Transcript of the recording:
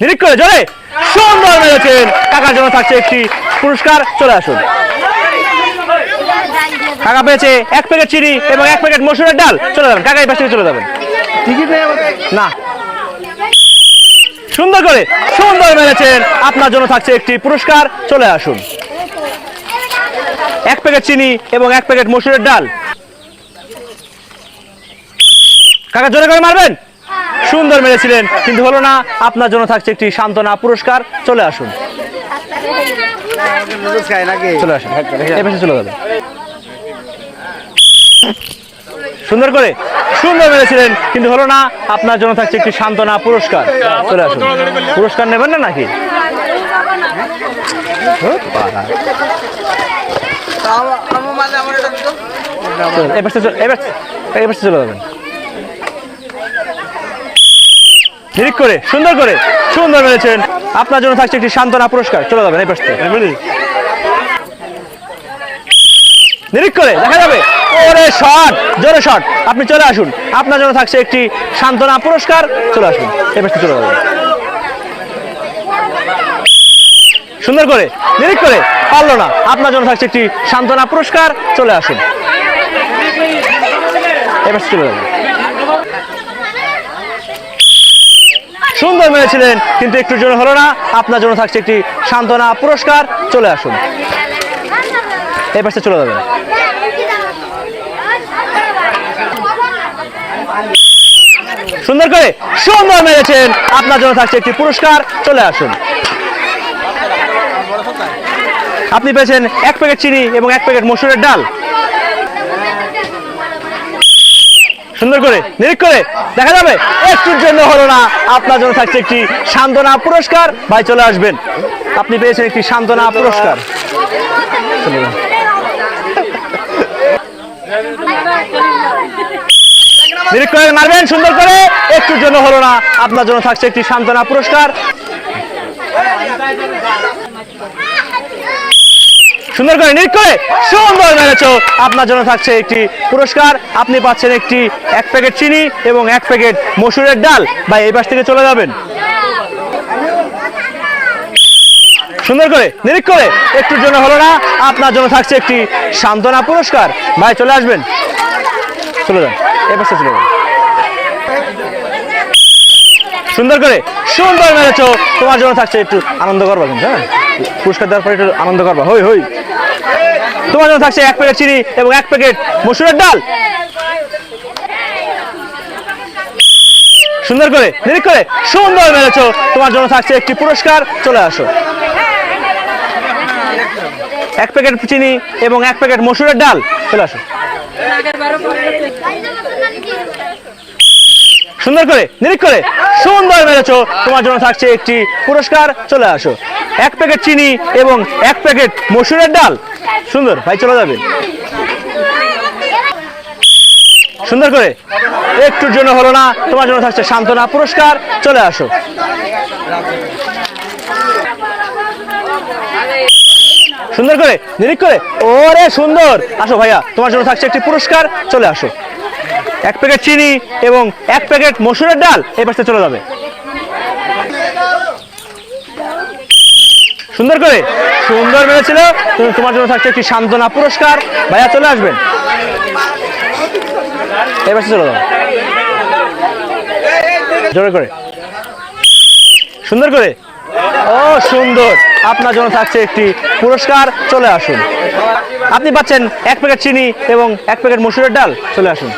নিরিক করে, জোরে। সুন্দর মেরেছেন কাকার জন্য থাকছে একটি পুরস্কার। চলে আসুন। কাকা পেয়েছে এক প্যাকেট চিনি এবং এক প্যাকেট মসুরের ডাল। চলে যাবেন কাকা এই পাশ চলে যাবেন। না। সুন্দর করে, সুন্দর মেরেছেন আপনার জন্য থাকছে একটি পুরস্কার। চলে আসুন। এক প্যাকেট চিনি এবং এক প্যাকেট মসুরের ডাল। কাকা জোরে করে মারবেন। সুন্দর মেরেছিলেন, কিন্তু হলো না। আপনার জন্য থাকছে একটি সান্ত্বনা পুরস্কার। চলে আসুন। চলে আসুন। চলে যাবেন সুন্দর করে, সুন্দর মেরেছিলেন, কিন্তু হলো না। আপনার জন্য থাকছে একটি সান্ত্বনা পুরস্কার। চলে আসুন। পুরস্কার নেবেন না নাকি? এই চলে যাবেন। নিরিক করে সুন্দর করে সুন্দর মেরেছেন। আপনার জন্য থাকছে একটি সান্ত্বনা পুরস্কার। চলে যাবেন এই পাশ। থেকে নিরিক করে দেখা যাবে। ওরে শট জোরে শট। আপনি চলে আসুন। আপনার জন্য থাকছে একটি সান্ত্বনা পুরস্কার। চলে আসুন। এই পাশে চলে যাবেন। সুন্দর করে নিরিক করে পারল না। আপনার জন্য থাকছে একটি সান্ত্বনা পুরস্কার। চলে আসুন। এবার চলে যাবেন। সুন্দর মেরেছিলেন কিন্তু একটু জন্য হলো না। আপনার জন্য থাকছে একটি সান্ত্বনা পুরস্কার। চলে আসুন। এই পাশে চলে যাবেন। সুন্দর করে সুন্দর মেরেছেন। আপনার জন্য থাকছে একটি পুরস্কার। চলে আসুন। আপনি পেয়েছেন এক প্যাকেট চিনি এবং এক প্যাকেট মসুরের ডাল। সুন্দর করে নিরিক করে, দেখা যাবে। একটুর জন্য হলো না আপনার জন্য থাকছে একটি সান্ত্বনা পুরস্কার। ভাই, চলে আসবেন। আপনি পেয়েছেন একটি সান্ত্বনা পুরস্কার। নিরিক করে মারবেন, সুন্দর করে। একটুর জন্য হলো না আপনার জন্য থাকছে একটি সান্ত্বনা পুরস্কার। সুন্দর করে নিরিক করে সুন্দর মেরেছ। আপনার জন্য থাকছে একটি পুরস্কার। আপনি পাচ্ছেন একটি এক প্যাকেট চিনি এবং এক প্যাকেট মসুরের ডাল। বা এই পাশ থেকে চলে যাবেন। সুন্দর করে নিরিক করে। একটুর জন্য হলো না, আপনার জন্য থাকছে একটি সান্ত্বনা পুরস্কার। ভাই, চলে আসবেন। চলে যান। এই পাশে চলে যান। সুন্দর করে সুন্দর মেরেছো। তোমার জন্য থাকছে একটু আনন্দ করবা কিন্তু হ্যাঁ? পুরস্কার দেওয়ার পরে একটু আনন্দ করবা। হই হই। তোমার জন্য থাকছে এক প্যাকেট চিনি এবং এক প্যাকেট মসুরের ডাল। সুন্দর করে নিরিক করে, সুন্দর মেরেছ তোমার জন্য থাকছে একটি পুরস্কার। চলে আসো। এক প্যাকেট চিনি এবং এক প্যাকেট মসুরের ডাল। চলে আসো। সুন্দর করে নিরিক করে সুন্দর মেরেছো। তোমার জন্য থাকছে একটি পুরস্কার। চলে আসো। এক প্যাকেট চিনি এবং এক প্যাকেট মসুরের ডাল। সুন্দর, ভাই চলে যাবে। সুন্দর করে, একটুর জন্য হলো না, তোমার জন্য থাকছে সান্ত্বনা পুরস্কার। চলে আসো। সুন্দর করে নিরিক করে, ওরে সুন্দর। আসো ভাইয়া, তোমার জন্য থাকছে একটি পুরস্কার। চলে আসো। এক প্যাকেট চিনি এবং এক প্যাকেট মসুরের ডাল এই পাশে চলে যাবে। সুন্দর করে, সুন্দর মেরেছিল। তুমি তোমার জন্য থাকছে একটি সান্ত্বনা পুরস্কার। ভাইয়া চলে আসবেন। এই পাশে চলে যাবে জোরে করে। সুন্দর করে ও, সুন্দর। আপনার জন্য থাকছে একটি পুরস্কার। চলে আসুন। আপনি পাচ্ছেন এক প্যাকেট চিনি এবং এক প্যাকেট মসুরের ডাল। চলে আসুন।